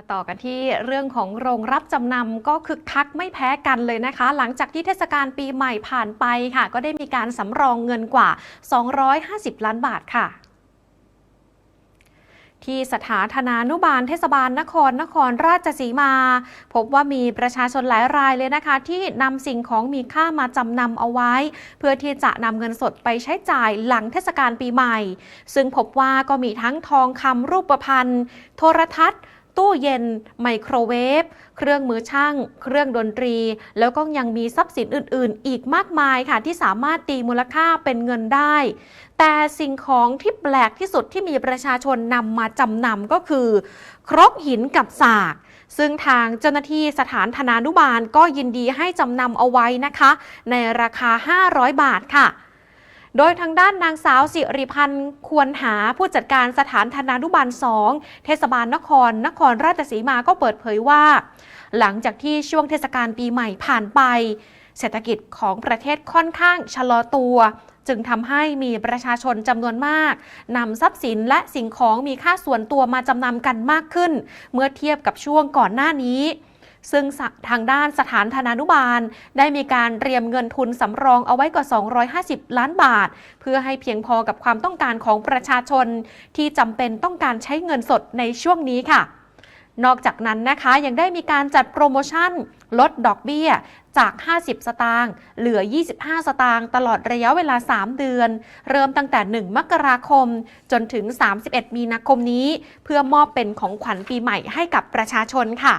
มาต่อกันที่เรื่องของโรงรับจำนำก็คึกคักไม่แพ้กันเลยนะคะ หลังจากที่เทศกาลปีใหม่ผ่านไปค่ะ ก็ได้มีการสำรองเงินกว่า 250 ล้านบาทค่ะที่สถานธนานุบาลเทศบาลนครนครราชสีมา พบว่ามีประชาชนหลายรายเลยนะคะ ที่นำสิ่งของมีค่ามาจำนำเอาไว้ เพื่อที่จะนำเงินสดไปใช้จ่ายหลังเทศกาลปีใหม่ ซึ่งพบว่าก็มีทั้งทองคำรูปพรรณโทรทัศน์ ตู้เย็น ไมโครเวฟ เครื่องมือช่าง เครื่องดนตรี แล้วก็ยังมีทรัพย์สินอื่น ๆ อีกมากมายค่ะที่สามารถตีมูลค่าเป็นเงินได้ แต่สิ่งของที่แปลกที่สุดที่มีประชาชนนำมาจำนำก็คือ ครกหินกับสากซึ่งทางเจ้าหน้าที่สถานธนานุบาลก็ยินดีให้จำนำเอาไว้นะคะ ในราคา 500 บาทค่ะ โดยทางด้านนางสาวสิริพันธ์ควรหาผู้จัดการสถานธนานุบาล 2 เทศบาลนคร นครราชสีมาก็เปิดเผยว่า หลังจากที่ช่วงเทศกาลปีใหม่ผ่านไป เศรษฐกิจของประเทศค่อนข้างชะลอตัว จึงทำให้มีประชาชนจำนวนมากนำทรัพย์สินและสิ่งของมีค่าส่วนตัวมาจำนำกันมากขึ้น เมื่อเทียบกับช่วงก่อนหน้านี้ ซึ่งทางด้านสถานธนานุบาล ได้มีการเตรียมเงินทุนสำรองเอาไว้กว่า 250 ล้านบาท เพื่อให้เพียงพอกับความต้องการของประชาชน ที่จำเป็นต้องการใช้เงินสดในช่วงนี้ค่ะนอกจากนั้นนะคะยังได้มีการจัดโปรโมชั่น ลดดอกเบี้ยจาก 50 สตางค์เหลือ 25 สตางค์ตลอดระยะเวลา 3 เดือน เริ่มตั้งแต่ 1 มกราคม จนถึง 31 มีนาคมนี้ เพื่อมอบเป็นของขวัญปีใหม่ให้กับประชาชนค่ะ